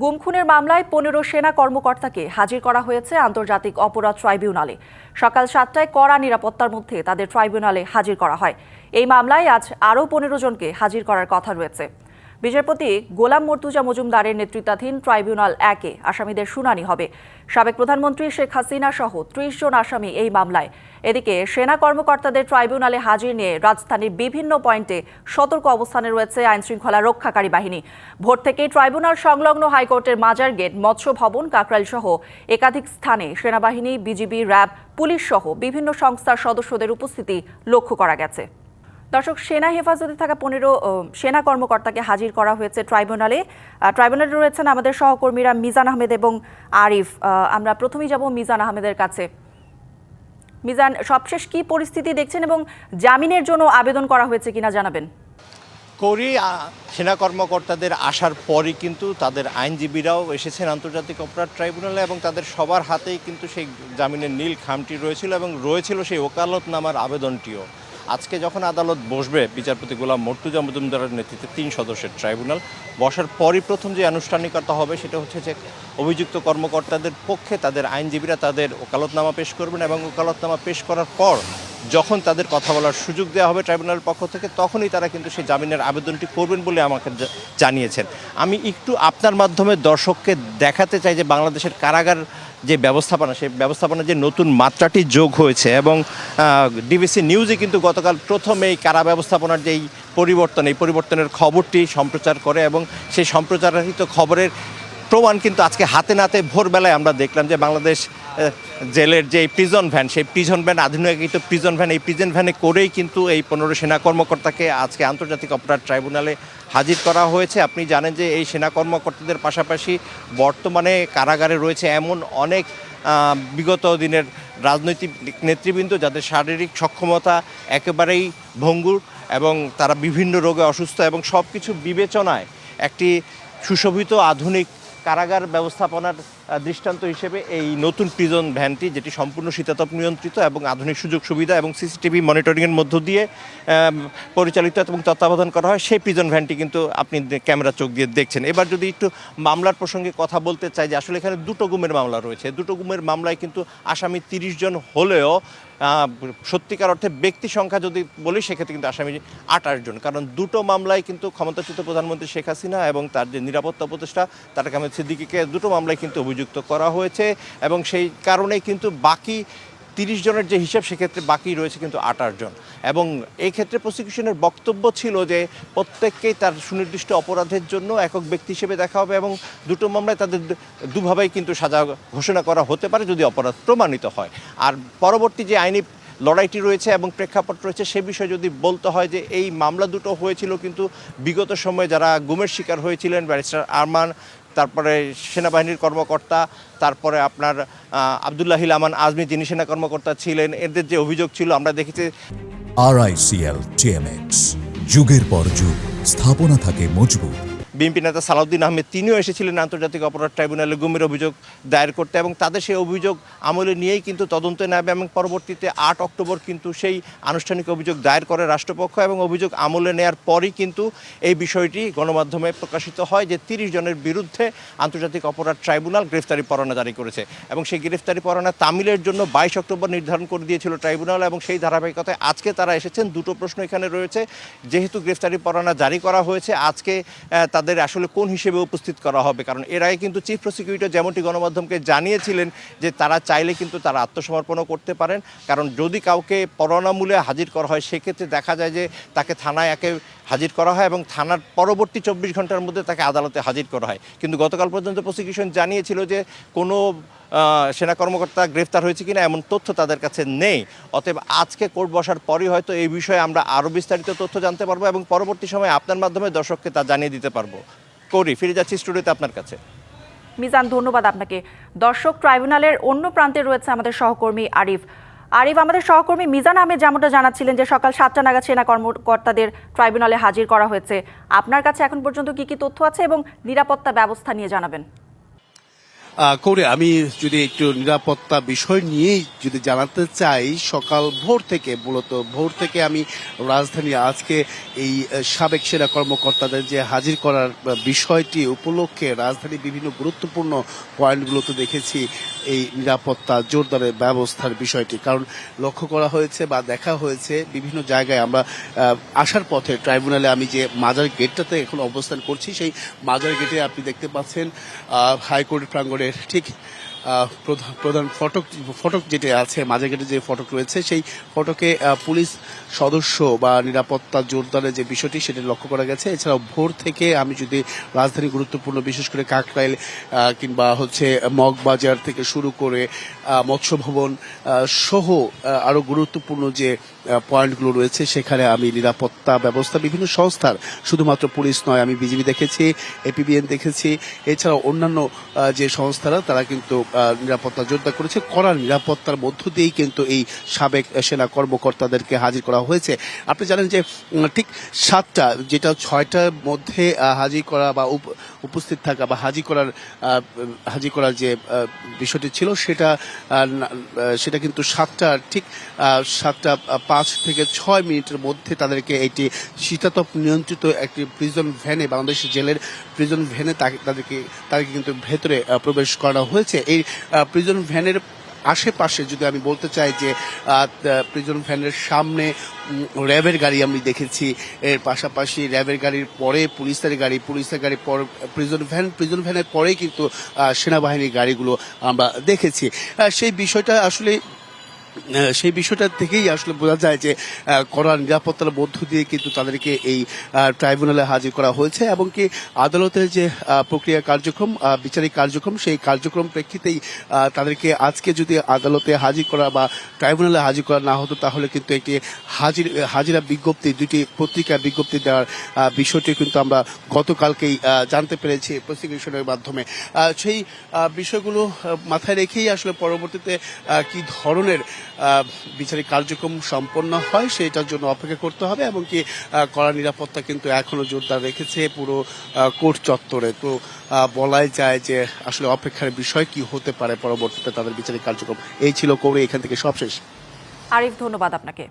গুম খুনের মামলায় পনেরো সেনা কর্মকর্তাকে হাজির করা হয়েছে আন্তর্জাতিক অপরাধ ট্রাইব্যুনালে। সকাল সাতটায় কড়া নিরাপত্তার মধ্যে তাদের ট্রাইব্যুনালে হাজির করা হয়। এই মামলায় আজ আরও পনেরো জনকে হাজির করার কথা রয়েছে। বিচারপতি গোলাম মর্তুজা মজুমদারের নেতৃত্বাধীন ট্রাইব্যুনাল একে আসামিদের শুনানি হবে। সাবেক প্রধানমন্ত্রী শেখ হাসিনা সহ ত্রিশ জন আসামি এই মামলায়। এদিকে সেনা কর্মকর্তাদের ট্রাইব্যুনালে হাজির নিয়ে রাজধানীর বিভিন্ন পয়েন্টে সতর্ক অবস্থানে রয়েছে আইনশৃঙ্খলা রক্ষাকারী বাহিনী। ভোর থেকেই ট্রাইব্যুনাল সংলগ্ন হাইকোর্টের মাজার গেট মৎস্য ভবন, কাকরাইল সহ একাধিক স্থানে সেনাবাহিনী, বিজিবি, র্যাব, পুলিশ সহ বিভিন্ন সংস্থার সদস্যদের উপস্থিতি লক্ষ্য করা গেছে। দর্শক, সেনা হেফাজতে থাকা পনেরো সেনা কর্মকর্তাকে হাজির করা হয়েছে ট্রাইব্যুনালে। ট্রাইব্যুনালে রয়েছেন আমাদের সহকর্মীরা মিজান আহমেদ এবং আরিফ। আমরা প্রথমেই যাব মিজান আহমেদের কাছে। মিজান, সবশেষ কি পরিস্থিতি দেখছেন এবং জামিনের জন্য আবেদন করা হয়েছে কিনা জানাবেন। করি সেনা কর্মকর্তাদের আসার পরই কিন্তু তাদের আইনজীবীরাও এসেছেন আন্তর্জাতিক অপরাধ ট্রাইব্যুনালে এবং তাদের সবার হাতেই কিন্তু সেই জামিনের নীল খামটি রয়েছিল এবং রয়েছিল সেই ওকালতনামার আবেদনটিও। আজকে যখন আদালত বসবে, বিচারপতি গোলাম মর্তুজা মজুমদারের নেতৃত্বে তিন সদস্যের ট্রাইব্যুনাল, বসার পরই প্রথম যে আনুষ্ঠানিকতা হবে সেটা হচ্ছে যে অভিযুক্ত কর্মকর্তাদের পক্ষে তাদের আইনজীবীরা তাদের ওকালতনামা পেশ করবেন এবং ওকালতনামা পেশ করার পর যখন তাদের কথা বলার সুযোগ দেওয়া হবে ট্রাইব্যুনালের পক্ষ থেকে, তখনই তারা কিন্তু সেই জামিনের আবেদনটি করবেন বলে আমাকে জানিয়েছেন। আমি একটু আপনার মাধ্যমে দর্শককে দেখাতে চাই যে বাংলাদেশের কারাগার যে ব্যবস্থাপনা, সেই ব্যবস্থাপনার যে নতুন মাত্রাটি যোগ হয়েছে এবং ডিবিসি নিউজে কিন্তু গতকাল প্রথম এই কারা ব্যবস্থাপনার যেই পরিবর্তন, এই পরিবর্তনের খবরটি সম্প্রচার করে এবং সেই সম্প্রচারিত খবরের প্রমাণ কিন্তু আজকে হাতে নাতে ভোরবেলায় আমরা দেখলাম যে বাংলাদেশ জেলের যে প্রিজন ভ্যান সেই প্রিজন ভ্যান আধুনিকায়িত প্রিজন ভ্যান এই প্রিজন ভ্যানে করেই কিন্তু এই পনেরো সেনা কর্মকর্তাকে আজকে আন্তর্জাতিক অপরাধ ট্রাইব্যুনালে হাজির করা হয়েছে। আপনি জানেন যে এই সেনা কর্মকর্তাদের পাশাপাশি বর্তমানে কারাগারে রয়েছে এমন অনেক বিগত দিনের রাজনৈতিক নেতৃবৃন্দ যাদের শারীরিক সক্ষমতা একেবারেই ভঙ্গুর এবং তারা বিভিন্ন রোগে অসুস্থ এবং সব কিছু বিবেচনায় একটি সুশোভিত আধুনিক কারাগার ব্যবস্থাপনার দৃষ্টান্ত হিসেবে এই নতুন প্রিজন ভ্যানটি যেটি সম্পূর্ণ শীতাতপ নিয়ন্ত্রিত এবং আধুনিক সুযোগ সুবিধা এবং সিসিটিভি মনিটরিংয়ের মধ্য দিয়ে পরিচালিত এবং তত্ত্বাবধান করা হয়, সেই প্রিজন ভ্যানটি কিন্তু আপনি ক্যামেরা চোখ দিয়ে দেখছেন। এবার যদি একটু মামলার প্রসঙ্গে কথা বলতে চাই যে আসলে এখানে দুটো গুমের মামলা রয়েছে। দুটো গুমের মামলায় কিন্তু আসামি তিরিশ জন হলেও সত্যিকার অর্থে ব্যক্তি সংখ্যা যদি বলি, সেক্ষেত্রে কিন্তু আসামি আঠাশ জন। কারণ দুটো মামলায় কিন্তু ক্ষমতাচ্যুত প্রধানমন্ত্রী শেখ হাসিনা এবং তার যে নিরাপত্তা উপদেষ্টা, তারেক আহমেদ সিদ্দিকিকে দুটো মামলায় কিন্তু অভিযুক্ত করা হয়েছে এবং সেই কারণেই কিন্তু বাকি তিরিশ জনের যে হিসাব, সেক্ষেত্রে বাকি রয়েছে কিন্তু আঠাশ জন। এবং এই ক্ষেত্রে প্রসিকিউশনের বক্তব্য ছিল যে প্রত্যেককেই তার সুনির্দিষ্ট অপরাধের জন্য একক ব্যক্তি হিসেবে দেখা হবে এবং দুটো মামলায় তাদের দুভাবেই কিন্তু সাজা ঘোষণা করা হতে পারে যদি অপরাধ প্রমাণিত হয়। আর পরবর্তী যে আইনি লড়াইটি রয়েছে এবং প্রেক্ষাপট রয়েছে, সে বিষয়ে যদি বলতে হয় যে এই মামলা দুটো হয়েছিল কিন্তু বিগত সময়ে যারা গুমের শিকার হয়েছিলেন ব্যারিস্টার আরমান তারপরে সেনাবাহিনীর কর্মকর্তা, তারপরে আপনার আবদুল্লাহিল আমান আজমি যিনি সেনা কর্মকর্তা ছিলেন, এদের যে অভিযোগ ছিল আমরা দেখেছি। আর আইসিএল যুগের পর যুগ, স্থাপনা থাকে মজবুত। বিএনপি নেতা সালাউদ্দিন আহমেদ, তিনিও এসেছিলেন আন্তর্জাতিক অপরাধ ট্রাইব্যুনালে গুমের অভিযোগ দায়ের করতে এবং তাদের সেই অভিযোগ আমলে নিয়েই কিন্তু তদন্তে নেবে এবং পরবর্তীতে আট অক্টোবর কিন্তু সেই আনুষ্ঠানিক অভিযোগ দায়ের করে রাষ্ট্রপক্ষ এবং অভিযোগ আমলে নেয়ার পরই কিন্তু এই বিষয়টি গণমাধ্যমে প্রকাশিত হয় যে তিরিশ জনের বিরুদ্ধে আন্তর্জাতিক অপরাধ ট্রাইব্যুনাল গ্রেফতারি পরোয়ানা জারি করেছে এবং সেই গ্রেফতারি পরোয়ানা তামিলের জন্য বাইশ অক্টোবর নির্ধারণ করে দিয়েছিল ট্রাইব্যুনাল এবং সেই ধারাবাহিকতায় আজকে তারা এসেছেন। দুটো প্রশ্ন এখানে রয়েছে। যেহেতু গ্রেফতারি পরোয়ানা জারি করা হয়েছে, আজকে তাদের আসলে কোন হিসেবে উপস্থিত করা হবে? কারণ এর আগে কিন্তু চিফ প্রসিকিউটর যেমনটি গণমাধ্যমকে জানিয়েছিলেন যে তারা চাইলে কিন্তু তারা আত্মসমর্পণও করতে পারেন। কারণ যদি কাউকে পরোনামূলে হাজির করা হয়, সেক্ষেত্রে দেখা যায় যে তাকে থানায় একে হাজির করা হয় এবং থানার পরবর্তী চব্বিশ ঘণ্টার মধ্যে তাকে আদালতে হাজির করা হয়। কিন্তু গতকাল পর্যন্ত প্রসিকিউশন জানিয়েছিল যে কোনো সেনা কর্মকর্তা গ্রেফতার হয়েছে কিনা এমন তথ্য তাদের কাছে নেই। অতএব আজকে কোর্ট বসার পরই হয়তো এই বিষয়ে আমরা আরও বিস্তারিত তথ্য জানতে পারব এবং পরবর্তী সময়ে আপনার মাধ্যমে দর্শককে তা জানিয়ে দিতে পারব। করি, ফিরে যাচ্ছি স্টুডিওতে আপনার কাছে। মিজান, ধন্যবাদ আপনাকে। দর্শক, ট্রাইব্যুনালের অন্য প্রান্তে রয়েছে আমাদের সহকর্মী আরিফ। আরিফ, আমাদের সহকর্মী মিজান আহমেদ যেমনটা জানাচ্ছিলেন যে সকাল সাতটা নাগাদ সেনা কর্মকর্তাদের ট্রাইব্যুনালে হাজির করা হয়েছে। আপনার কাছে এখন পর্যন্ত কি কি তথ্য আছে এবং নিরাপত্তা ব্যবস্থা নিয়ে জানাবেন? করে, আমি যদি একটু নিরাপত্তা বিষয় নিয়েই যদি জানাতে চাই, সকাল ভোর থেকে, মূলত ভোর থেকে আমি রাজধানী আজকে এই সাবেক সেনা কর্মকর্তাদের যে হাজির করার বিষয়টি উপলক্ষে রাজধানী বিভিন্ন গুরুত্বপূর্ণ পয়েন্টগুলোতে দেখেছি এই নিরাপত্তা জোরদারের ব্যবস্থার বিষয়টি। কারণ লক্ষ্য করা হয়েছে বা দেখা হয়েছে, বিভিন্ন জায়গায় আমরা আসার পথে ট্রাইব্যুনালে আমি যে মাজার গেটটাতে এখন অবস্থান করছি, সেই মাজার গেটে আপনি দেখতে পাচ্ছেন হাইকোর্ট প্রাঙ্গণের ঠিক প্রধান ফটক ফটক যেটা আছে মাঝে গেটে যে ফটক রয়েছে, সেই ফটকে পুলিশ সদস্য বা নিরাপত্তা জোরদারের যে বিষয়টি, সেটা লক্ষ্য করা গেছে। এছাড়াও ভোর থেকে আমি যদি রাজধানী গুরুত্বপূর্ণ, বিশেষ করে কাকরাইল কিংবা হচ্ছে মগবাজার থেকে শুরু করে মৎস্য ভবন সহ আরও গুরুত্বপূর্ণ যে পয়েন্টগুলো রয়েছে, সেখানে আমি নিরাপত্তা ব্যবস্থা, বিভিন্ন সংস্থার, শুধুমাত্র পুলিশ নয়, আমি বিজিবি দেখেছি, এপিবিএন দেখেছি। এছাড়াও অন্যান্য যে সংস্থারা, তারা কিন্তু নিরাপত্তা জোরদার করেছে। কড়া নিরাপত্তার মধ্য দিয়েই কিন্তু এই সাবেক সেনা কর্মকর্তাদেরকে হাজির করা হয়েছে। আপনি জানেন যে ঠিক সাতটা, যেটা ছয়টার মধ্যে হাজির করা বা উপস্থিত থাকা বা হাজি করার হাজি করার যে বিষয়টি ছিল সেটা সেটা কিন্তু সাতটা, ঠিক সাতটা পাঁচ থেকে ছয় মিনিটের মধ্যে তাদেরকে একটি শীতাতপ নিয়ন্ত্রিত একটি প্রিজন ভ্যানে বাংলাদেশ জেলের প্রিজন ভ্যানে তাদেরকে তাদেরকে কিন্তু ভেতরে প্রবেশ করানো হয়েছে। এই প্রিজন ভ্যানের আশেপাশে যদি আমি বলতে চাই যে প্রিজন ভ্যানের সামনে র্যাবের গাড়ি আমি দেখেছি। এর পাশাপাশি র্যাবের গাড়ির পরে পুলিশের গাড়ি পুলিশের গাড়ি পর, প্রিজন ভ্যান প্রিজন ভ্যানের পরেই কিন্তু সেনাবাহিনীর গাড়িগুলো আমরা দেখেছি। সেই বিষয়টা আসলে সেই বিষয়টা থেকেই আসলে বোঝা যায় যে কড়া নিরাপত্তার মধ্য দিয়ে কিন্তু তাদেরকে এই ট্রাইব্যুনালে হাজির করা হয়েছে এবং কি আদালতের যে প্রক্রিয়া কার্যক্রম বিচারিক কার্যক্রম, সেই কার্যক্রম প্রেক্ষিতেই তাদেরকে আজকে যদি আদালতে হাজির করা বা ট্রাইব্যুনালে হাজির করা না হতো, তাহলে কিন্তু একটি হাজির, হাজিরা বিজ্ঞপ্তি দুটি পত্রিকা বিজ্ঞপ্তি দেওয়ার বিষয়টি কিন্তু আমরা গতকালকেই জানতে পেরেছি প্রসিকিউশনের মাধ্যমে। সেই বিষয়গুলো মাথায় রেখেই আসলে পরবর্তীতে কি ধরনের বিচারিক কার্যক্রম সম্পন্ন হয়, সেটার জন্য অপেক্ষা করতে হবে এবং কি কড়া নিরাপত্তা কিন্তু এখনও জোরদার রেখেছে পুরো কোর্ট চত্বরে। তো বলাই যায় যে আসলে অপেক্ষার বিষয় কি হতে পারে পরবর্তীতে তাদের বিচারিক কার্যক্রম। এই ছিল কৌরে এখান থেকে সবশেষ। আরিফ, ধন্যবাদ আপনাকে।